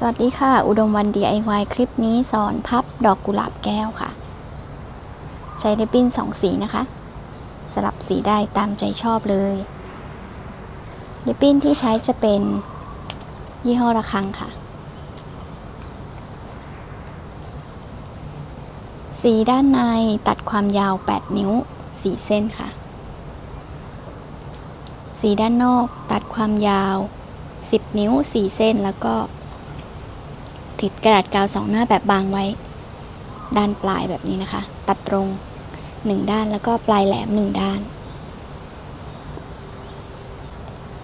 สวัสดีค่ะ อุดมวัน DIY คลิปนี้สอนพับดอกกุหลาบแก้วค่ะ ใช้ริบบิ้นสองสีนะคะ สลับสีได้ตามใจชอบเลยริบบิ้นที่ใช้จะเป็นยี่ห้อระคังค่ะ สีด้านในตัดความยาว 8 นิ้ว 4 เส้นค่ะ สีด้านนอกตัดความยาว 10 นิ้ว 4 เส้นแล้วก็ ติดกระดาษกาวสองหน้าแบบบางไว้ ด้านปลายแบบนี้นะคะ ตัดตรง1ด้านแล้วก็ปลายแหลม1ด้าน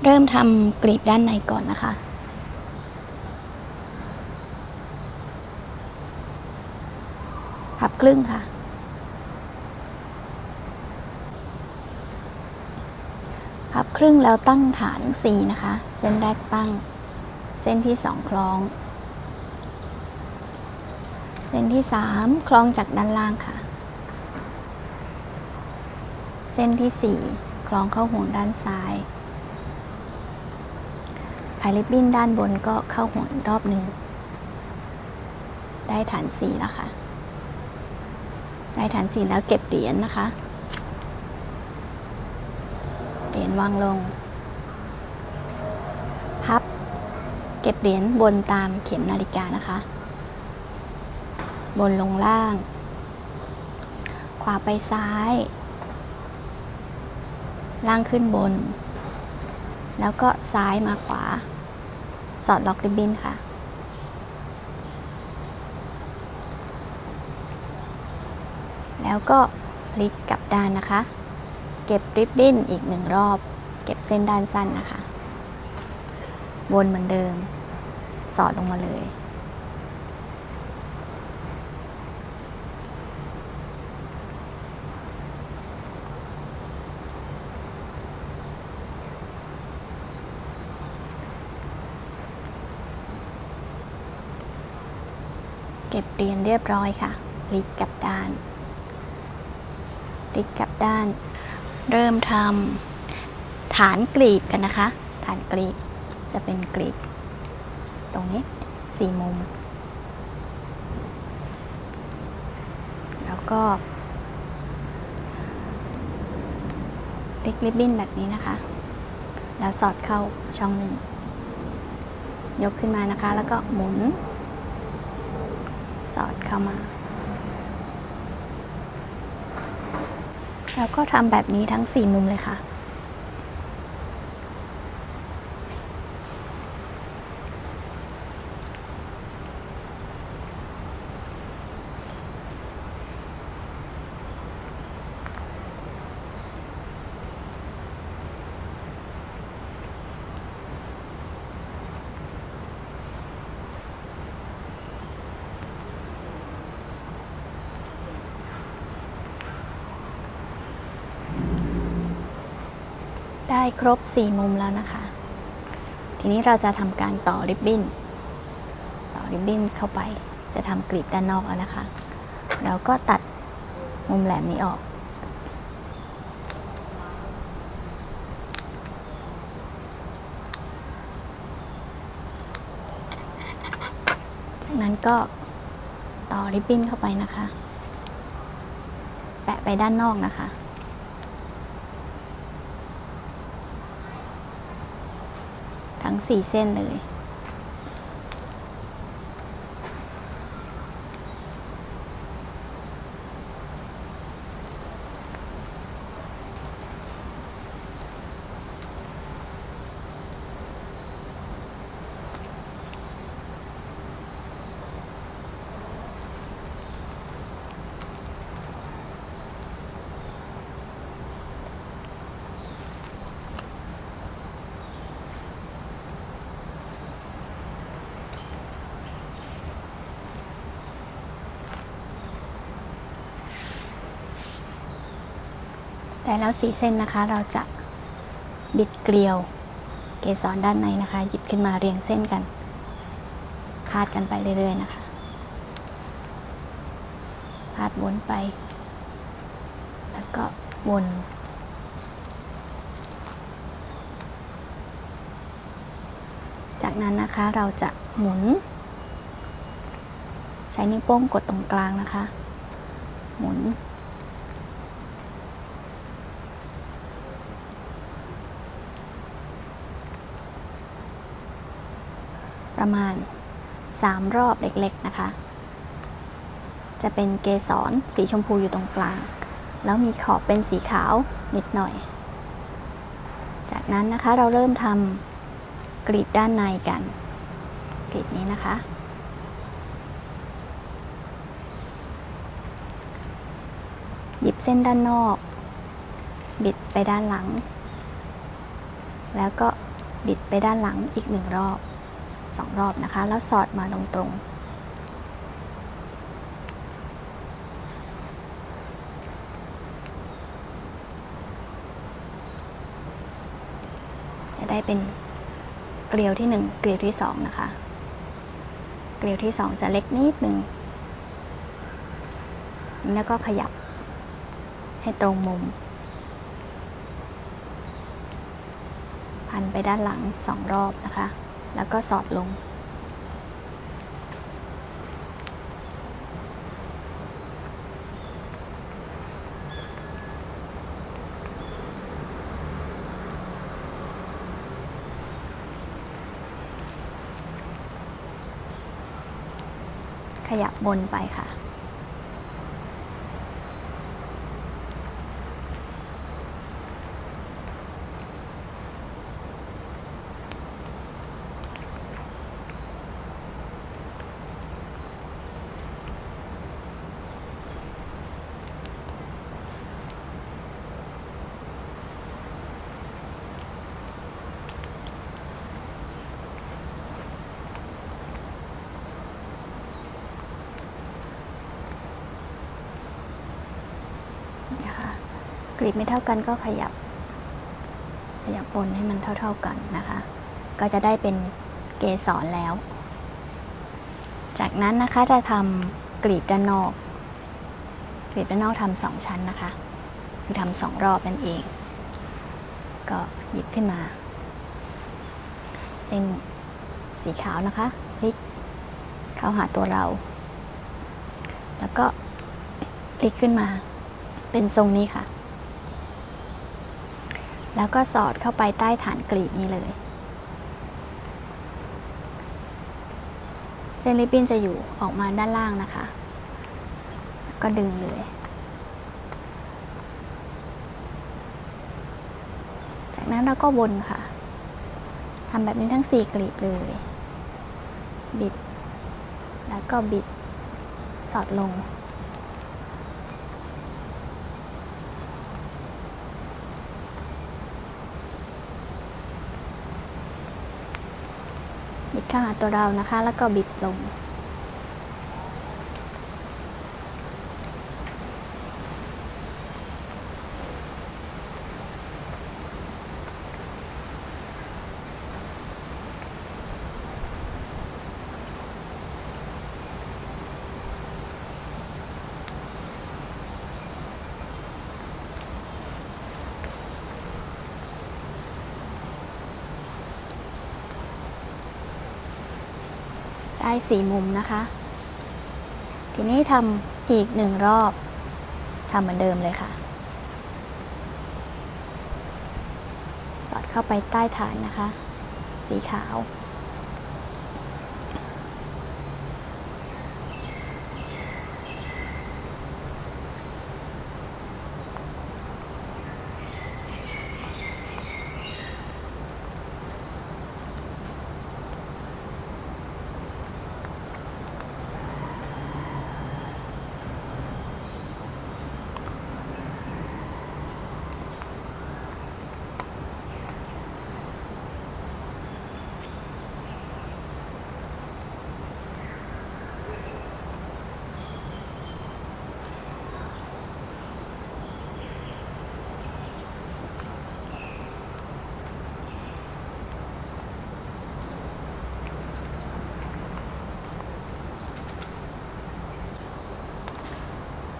เริ่มทำกลีบด้านในก่อนนะคะพับครึ่งค่ะ พับครึ่งแล้วตั้งฐาน 4 นะคะ เส้นแรกตั้ง เส้นที่ 2 คล้อง เส้นที่3คล้องจากด้านล่างค่ะ เส้นที่4คล้องเข้าห่วงด้านซ้ายปลายริบบิ้นด้านบนก็เข้าห่วงรอบหนึ่ง ได้ฐาน4แล้วค่ะ ได้ฐาน4แล้วเก็บเหรียญนะคะ เหรียญวางลง พับ เก็บเหรียญบนตามเข็มนาฬิกานะคะ บนลงล่าง ขวาไปซ้าย ล่างขึ้นบน แล้วก็ซ้ายมาขวา สอดล็อกริบบิ้นค่ะ แล้วก็พลิกกลับด้านนะคะ เก็บริบบิ้นอีกหนึ่งรอบ เก็บเส้นด้านสั้นนะคะ วนเหมือนเดิม สอดลงมาเลย รียญเรียบร้อยค่ะพลิกกลับด้านพลิกกลับด้าน เริ่มทำฐานกลีบกันนะคะ ฐานกลีบจะเป็นกลีบตรงนี้สี่มุม แล้วก็ลิกริบบิ้นแบบนี้นะคะ แล้วสอดเข้าช่องหนึ่ง ยกขึ้นมานะคะ แล้วก็หมุน สอดเข้ามา แล้วก็ทำแบบนี้ทั้ง 4 มุมเลยค่ะ ได้ครบ 4 มุมแล้วนะคะ ทีนี้เราจะทำการต่อริบบิ้น ต่อริบบิ้นเข้าไป จะทำกลีบด้านนอกแล้วนะคะแล้วก็ตัดมุมแหลมนี้ออก จากนั้นก็ต่อริบบิ้นเข้าไปนะคะ แปะไปด้านนอกนะคะ ทั้ง 4 เส้นเลย ได้แล้วสีเส้นนะคะ เราจะบิดเกลียวเกสรด้านในนะคะ หยิบขึ้นมาเรียงเส้นกันพาดกันไปเรื่อยๆนะคะพาดวนไป แล้วก็วนจากนั้นนะคะเราจะหมุน ใช้นิ้วโป้งกดตรงกลางนะคะ หมุน ประมาณ 3 รอบเล็กๆนะคะ จะเป็นเกสรสีชมพูอยู่ตรงกลาง แล้วมีขอบเป็นสีขาวนิดหน่อย จากนั้นนะคะเราเริ่มทำกรีบด้านในกัน กรีบนี้นะคะหยิบเส้นด้านนอก บิดไปด้านหลัง แล้วก็บิดไปด้านหลังอีกหนึ่งรอบ สองรอบนะคะ แล้วสอดมาตรงๆจะได้เป็นเกลียวที่ 1 เกลียวที่ 2 นะคะ เกลียวที่ 2 จะเล็กนิดหนึ่ง แล้วก็ขยับให้ตรงมุม พันไปด้านหลังสองรอบนะคะ แล้วก็สอดลง ขยับบนไปค่ะ กรีดไม่เท่ากันก็ขยับ ขยับบนให้มันเท่า ๆกันนะคะ ก็จะได้เป็นเกสรแล้ว จากนั้นนะคะจะทำกรีบด้านนอก กรีบด้านนอกทำสองชั้นนะคะ คือทำสองรอบนั่นเอง ก็หยิบขึ้นมา เส้นสีขาวนะคะพลิกเข้าหาตัวเรา แล้วก็พลิกขึ้นมาเป็นทรงนี้ค่ะ แล้วก็สอดเข้าไปใต้ฐานกลีบนี้เลย เส้นริบบิ้นจะอยู่ออกมาด้านล่างนะคะ ก็ดึงเลย จากนั้นเราก็วนค่ะทำแบบนี้ทั้ง 4 กลีบเลย บิด แล้วก็บิด สอดลง บิดเข้าหาตัวเรานะคะ แล้วก็บิดลง สี่มุมนะคะ ทีนี้ทำอีกหนึ่งรอบทำเหมือนเดิมเลยค่ะ สอดเข้าไปใต้ฐานนะคะ สีขาว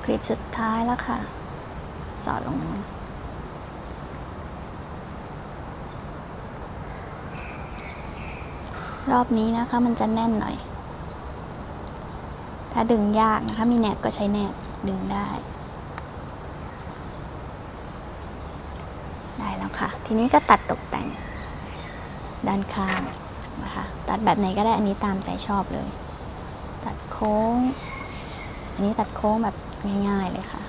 คลิปสุดท้ายแล้วค่ะ สอดลงรอบนี้นะคะมันจะแน่นหน่อย ถ้าดึงยากนะคะ มีแหนบก็ใช้แหนบดึงได้ ได้แล้วค่ะ ทีนี้ก็ตัดตกแต่ง ด้านข้างนะคะ ตัดแบบไหนก็ได้อันนี้ตามใจชอบเลย ตัดโค้ง อันนี้ตัดโค้งแบบ ง่าย ๆ เลยค่ะ